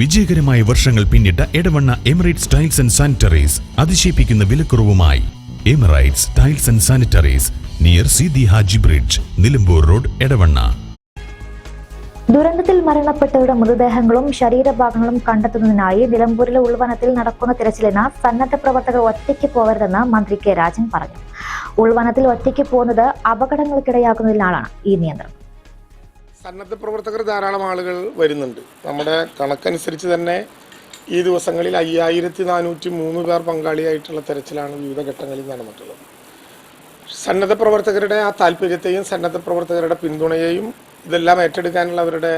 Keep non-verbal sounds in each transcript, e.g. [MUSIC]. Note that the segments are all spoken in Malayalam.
വിജയകരമായ വർഷങ്ങൾ പിന്നിട്ട Edavanna Emirates tiles and sanitaries അതിശയിപ്പിക്കുന്ന വിലക്കുറവുമായി. Emirates tiles and sanitaries near Sidi Haji bridge Nilambur road Edavanna. ദുരന്തത്തിൽ മരണപ്പെട്ടവരുടെ മൃതദേഹങ്ങളും ശരീരഭാഗങ്ങളും കണ്ടെത്തുന്നതിനായി നിലമ്പൂരിലെ ഉൾവനത്തിൽ നടക്കുന്ന തിരച്ചിലിന് സന്നദ്ധ പ്രവർത്തകർ ഒറ്റയ്ക്ക് പോകരുതെന്ന് മന്ത്രി കെ രാജൻ പറഞ്ഞു. ഉൾവനത്തിൽ ഒറ്റയ്ക്ക് പോകുന്നത് അപകടങ്ങൾക്കിടയാക്കുന്നതിനാലാണ് ഈ നിയന്ത്രണം. സന്നദ്ധ പ്രവർത്തകർ ധാരാളം ആളുകൾ വരുന്നുണ്ട്. നമ്മുടെ കണക്കനുസരിച്ച് തന്നെ ഈ ദിവസങ്ങളിൽ അയ്യായിരത്തി നാനൂറ്റി മൂന്ന് പേർ പങ്കാളിയായിട്ടുള്ള തെരച്ചിലാണ് വിവിധ ഘട്ടങ്ങളിൽ നടന്നിട്ടുള്ളത്. സന്നദ്ധ പ്രവർത്തകരുടെ ആ താല്പര്യത്തെയും സന്നദ്ധ പ്രവർത്തകരുടെ പിന്തുണയെയും ഇതെല്ലാം ഏറ്റെടുക്കാനുള്ള അവരുടെ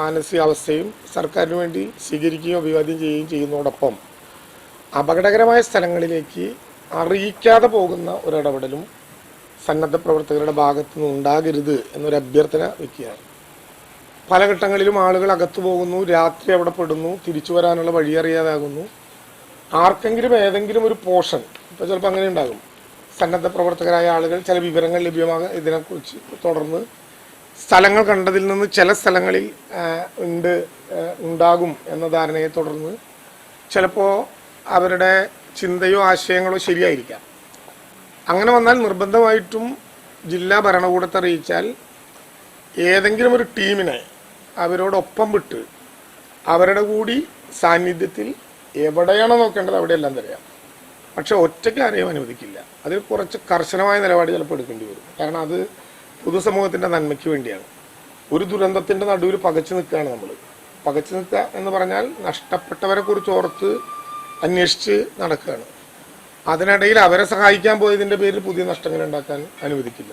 മാനസികാവസ്ഥയും സർക്കാരിന് വേണ്ടി സ്വീകരിക്കുകയും അഭിവാദ്യം ചെയ്യുകയും ചെയ്യുന്നതോടൊപ്പം അപകടകരമായ സ്ഥലങ്ങളിലേക്ക് അറിയിക്കാതെ പോകുന്ന ഒരിടപെടലും സന്നദ്ധ പ്രവർത്തകരുടെ ഭാഗത്തു നിന്ന് ഉണ്ടാകരുത് എന്നൊരു അഭ്യർത്ഥന വയ്ക്കുകയാണ് പല ഘട്ടങ്ങളിലും ആളുകൾ അകത്തു പോകുന്നു രാത്രി അവിടെ പെടുന്നു തിരിച്ചു വരാനുള്ള വഴി അറിയാതാകുന്നു. ആർക്കെങ്കിലും ഏതെങ്കിലും ഒരു പോർഷൻ ഇപ്പോൾ ചിലപ്പോൾ അങ്ങനെ ഉണ്ടാകും. സന്നദ്ധ പ്രവർത്തകരായ ആളുകൾ ചില വിവരങ്ങൾ ലഭ്യമാകാൻ ഇതിനെക്കുറിച്ച് തുടർന്ന് സ്ഥലങ്ങൾ കണ്ടതിൽ നിന്ന് ചില സ്ഥലങ്ങളിൽ ഉണ്ട് ഉണ്ടാകും എന്ന ധാരണയെ തുടർന്ന് ചിലപ്പോൾ അവരുടെ ചിന്തയോ ആശയങ്ങളോ ശരിയായിരിക്കാം. അങ്ങനെ വന്നാൽ നിർബന്ധമായിട്ടും ജില്ലാ ഭരണകൂടത്തെ അറിയിച്ചാൽ ഏതെങ്കിലും ഒരു ടീമിനെ അവരോടൊപ്പം വിട്ട് അവരുടെ കൂടി സാന്നിധ്യത്തിൽ എവിടെയാണോ നോക്കേണ്ടത് അവിടെയെല്ലാം തരാം. പക്ഷെ ഒറ്റയ്ക്ക് ആരെയും അനുവദിക്കില്ല. അതിൽ കുറച്ച് കർശനമായ നിലപാട് ചിലപ്പോൾ എടുക്കേണ്ടി വരും. കാരണം അത് പൊതുസമൂഹത്തിന്റെ നന്മയ്ക്ക് വേണ്ടിയാണ്. ഒരു ദുരന്തത്തിന്റെ നടുവിൽ പകച്ചു നിൽക്കുകയാണ് നമ്മൾ. പകച്ചു നിൽക്കുക എന്ന് പറഞ്ഞാൽ നഷ്ടപ്പെട്ടവരെ കുറിച്ച് ഓർത്ത് അന്വേഷിച്ച് നടക്കുകയാണ്. അതിനിടയിൽ അവരെ സഹായിക്കാൻ പോയതിന്റെ പേരിൽ പുതിയ നഷ്ടങ്ങൾ ഉണ്ടാക്കാൻ അനുവദിക്കില്ല.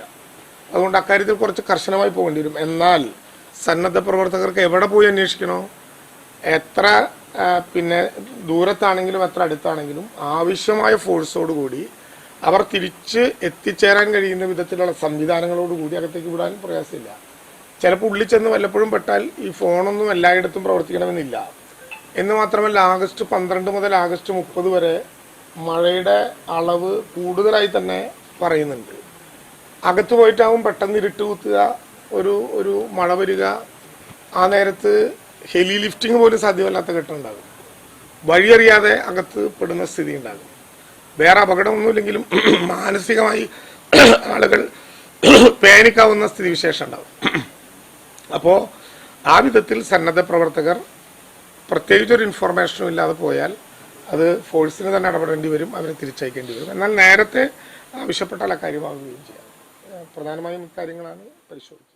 അതുകൊണ്ട് അക്കാര്യത്തിൽ കുറച്ച് കർശനമായി പോകേണ്ടി വരും. എന്നാൽ സന്നദ്ധ പ്രവർത്തകർക്ക് എവിടെ പോയി അന്വേഷിക്കണോ? എത്ര പിന്നെ ദൂരത്താണെങ്കിലും എത്ര അടുത്താണെങ്കിലും ആവശ്യമായ ഫോഴ്സോടുകൂടി അവർ തിരിച്ച് എത്തിച്ചേരാൻ കഴിയുന്ന വിധത്തിലുള്ള സംവിധാനങ്ങളോടുകൂടി അകത്തേക്ക് വിടാൻ പ്രയാസമില്ല. ചിലപ്പോൾ ഉള്ളിൽ ചെന്ന് വല്ലപ്പോഴും പെട്ടാൽ ഈ ഫോണൊന്നും എല്ലായിടത്തും പ്രവർത്തിക്കണമെന്നില്ല. എന്ന് മാത്രമല്ല ആഗസ്റ്റ് പന്ത്രണ്ട് മുതൽ ആഗസ്റ്റ് മുപ്പത് വരെ മഴയുടെ അളവ് കൂടുതലായി തന്നെ പറയുന്നുണ്ട്. അകത്ത് പോയിട്ടാവും പെട്ടെന്ന് ഇരുട്ട് കുത്തുക ഒരു ഒരു മഴ വരിക ആ നേരത്ത് ഹെലി ലിഫ്റ്റിംഗ് പോലും സാധ്യമല്ലാത്ത ഘട്ടം ഉണ്ടാകും. വഴിയറിയാതെ അകത്ത് പെടുന്ന സ്ഥിതി ഉണ്ടാകും. വേറെ അപകടമൊന്നുമില്ലെങ്കിലും [CLEARS THROAT] മാനസികമായി [CLEARS THROAT] ആളുകൾ [CLEARS THROAT] പേനിക്കാവുന്ന സ്ഥിതിവിശേഷം ഉണ്ടാകും. അപ്പോൾ ആ വിധത്തിൽ സന്നദ്ധ പ്രവർത്തകർ പ്രത്യേകിച്ചൊരു ഇൻഫോർമേഷനും ഇല്ലാതെ പോയാൽ അത് ഫോഴ്സിന് തന്നെ ഇടപെടേണ്ടി വരും അതിനെ തിരിച്ചയക്കേണ്ടി വരും. എന്നാൽ നേരത്തെ ആവശ്യപ്പെട്ടാൽ അക്കാര്യമാവുകയും ചെയ്യാം. പ്രധാനമായും ഇക്കാര്യങ്ങളാണ് പരിശോധിക്കുക